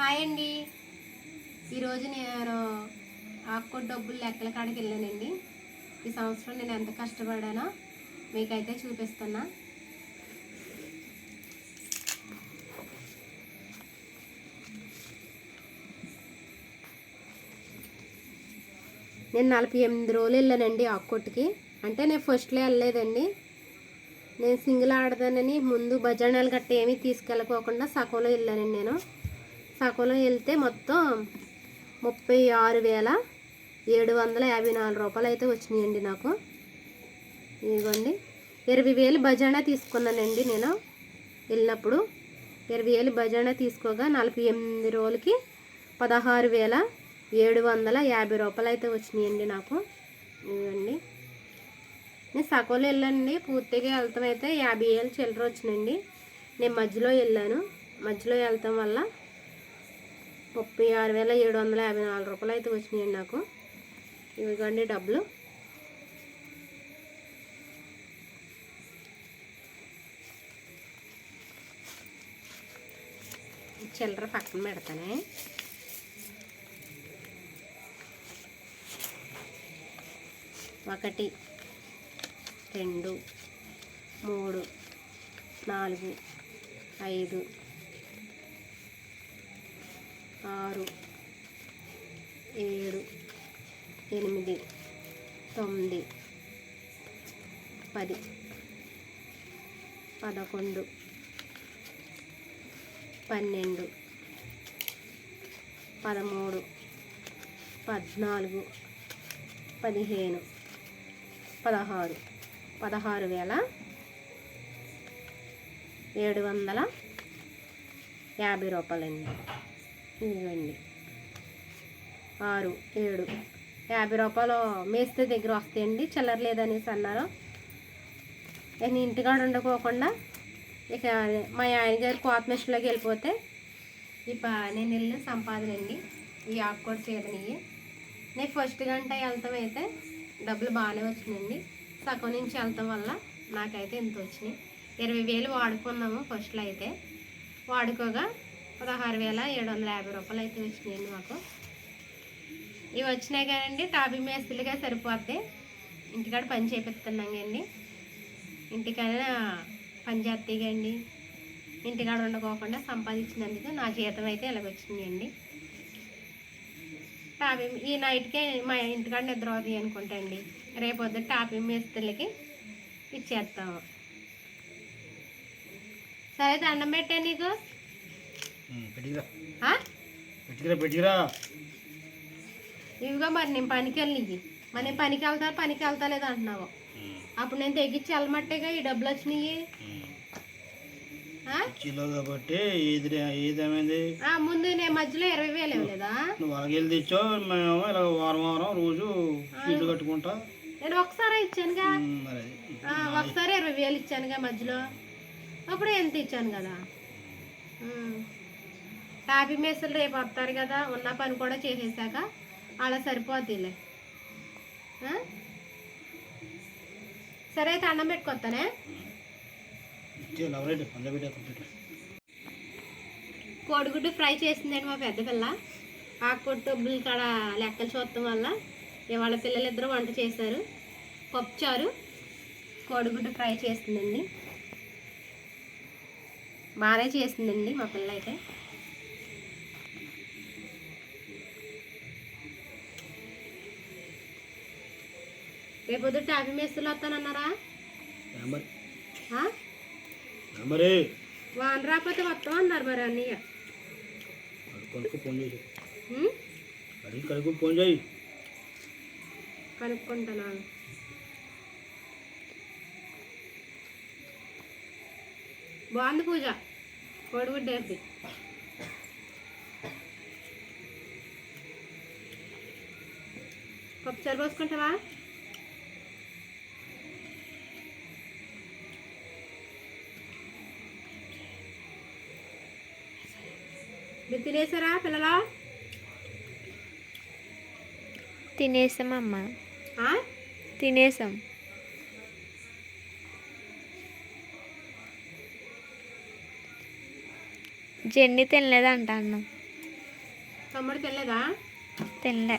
Hi అండి. ఈరోజు నేను ఆకుకూర డబ్బులు లెక్కల కాడికి వెళ్ళానండి. ఈ సంవత్సరం నేను ఎంత కష్టపడానో మీకైతే చూపిస్తున్నా. నేను నలభై ఎనిమిది రోజులు వెళ్ళానండి ఆకుకొట్టుకి అంటే నేను ఫస్ట్లో వెళ్ళలేదండి. నేను సింగిల్ ఆడదానని ముందు భజనాలు గట్ట ఏమీ తీసుకెళ్ళకోకుండా సగంలో వెళ్ళానండి నేను. సగంలో వెళ్తే మొత్తం ముప్పై ఆరు వేల ఏడు వందల యాభై నాలుగు రూపాయలు అయితే వచ్చినాయండి నాకు. ఇదిగోండి ఇరవై వేలు బజానా తీసుకున్నానండి నేను. వెళ్ళినప్పుడు ఇరవై వేలు బజానా తీసుకోగా నలభై ఎనిమిది రోజులకి పదహారు వేల ఏడు వందల యాభై రూపాయలు అయితే వచ్చినాయండి నాకు. ఇవ్వండి నేను సగంలో వెళ్ళండి పూర్తిగా వెళ్తాం అయితే యాభై ఏళ్ళు చిల్లర వచ్చినండి నేను మధ్యలో వెళ్ళాను. మధ్యలో వెళ్తాం వల్ల ముప్పై ఆరు వేల ఏడు వందల యాభై నాలుగు రూపాయలు అయితే వచ్చినాయండి నాకు. ఇవిగోండి డబ్బులు. చిల్లర పక్కన పెడతానే. ఒకటి రెండు మూడు నాలుగు ఐదు ఆరు ఏడు ఎనిమిది తొమ్మిది పది పదకొండు పన్నెండు పదమూడు పద్నాలుగు పదిహేను పదహారు. పదహారు వేల ఏడు వందల యాభై రూపాయలండి. ఇదిగోండి ఆరు ఏడు. యాభై రూపాయలు మేస్తే దగ్గర వస్తాయండి చిల్లర లేదనేసి అన్నారు. నేను ఇంటికాడ ఉండకోకుండా ఇక మా ఆయన గారు కోత మిషన్లోకి వెళ్ళిపోతే ఇక నేను వెళ్ళిన సంపాదన అండి. ఈ కూడా సీదనివి నేను ఫస్ట్ గంట వెళ్తాం అయితే డబ్బులు బాగానే వచ్చినాయండి. సగం నుంచి వెళ్తాం వల్ల నాకైతే ఇంత వచ్చినాయి. ఇరవై వేలు వాడుకున్నాము ఫస్ట్లో అయితే. వాడుకోగా పదహారు వేల ఏడు వందల యాభై రూపాయలు అయితే వచ్చినాయండి మాకు. ఇవి వచ్చినాయి కానండి టాపీ మేస్తులుగా సరిపోద్ది. ఇంటికాడ పని చేపిస్తున్నాం కండి ఇంటికైనా పని చేస్తాయి ఇంటికాడ ఉండకోకుండా సంపాదించినందుకు నా జీతం అయితే ఇలాగొచ్చిందండి. టాపీ ఈ నైట్కే మా ఇంటికాడ నిద్ర అవుతాయి అనుకుంటా అండి. రేపు పొద్దున్న టాపీ మేస్తులకి ఇచ్చేస్తాము. సరే దండం పెట్టా నీకు? ఇవిగో మరి నేను పనికి వెళ్ళి మరి నేను పనికి వెళ్తా పనికి వెళ్తా లేదు అంటున్నావు? అప్పుడు నేను తెగించి వెళ్ళమట్టేగా ఈ డబ్బులు వచ్చినాయి. కాబట్టి ఏది ఏదేమైంది? ముందు నేను మధ్యలో ఇరవై వేలు ఇవ్వలేదా? నువ్వు మేము ఇలా వారం వారం రోజు ఇల్లు కట్టుకుంటా. నేను ఒకసారి ఇచ్చానుగా. ఒకసారి ఇరవై వేలు ఇచ్చానుగా మధ్యలో. అప్పుడు ఎంత ఇచ్చాను కదా. టాపీ మేసులు రేపు వస్తారు కదా. ఉన్న పని కూడా చేసేసాక అలా సరిపోద్దిలే. ఆ? సరే అయితే అన్నం పెట్టుకొస్తానే? కోడిగుడ్డు ఫ్రై చేసిందండి మా పెద్ద పిల్ల. ఆకుకూర డబ్బులు కాడ లెక్కలు చూడటం వల్ల ఇవాళ పిల్లలిద్దరూ వంట చేశారు. పప్పుచారు. కోడిగుడ్డు ఫ్రై చేస్తుందండి బాగానే చేసిందండి మా పిల్ల అయితే రేపొద్దు టాపీ మేస్తులు వస్తానన్నారా? వాన రాకపోతే వస్తాం అన్నారు మరి అన్నయ్య. ఫోన్ చేయి. కనుక్కుంటున్నాను బాగుంది పూజ. కోడిగుడ్డ వేసి పప్పు చారు మీరు తినేసారా పిల్లలా? తినేసామమ్మ ఆ? తినేసాం. జెన్ని తినలేదంట అన్నం. తమ్ముడు తినలేదా? తినలే.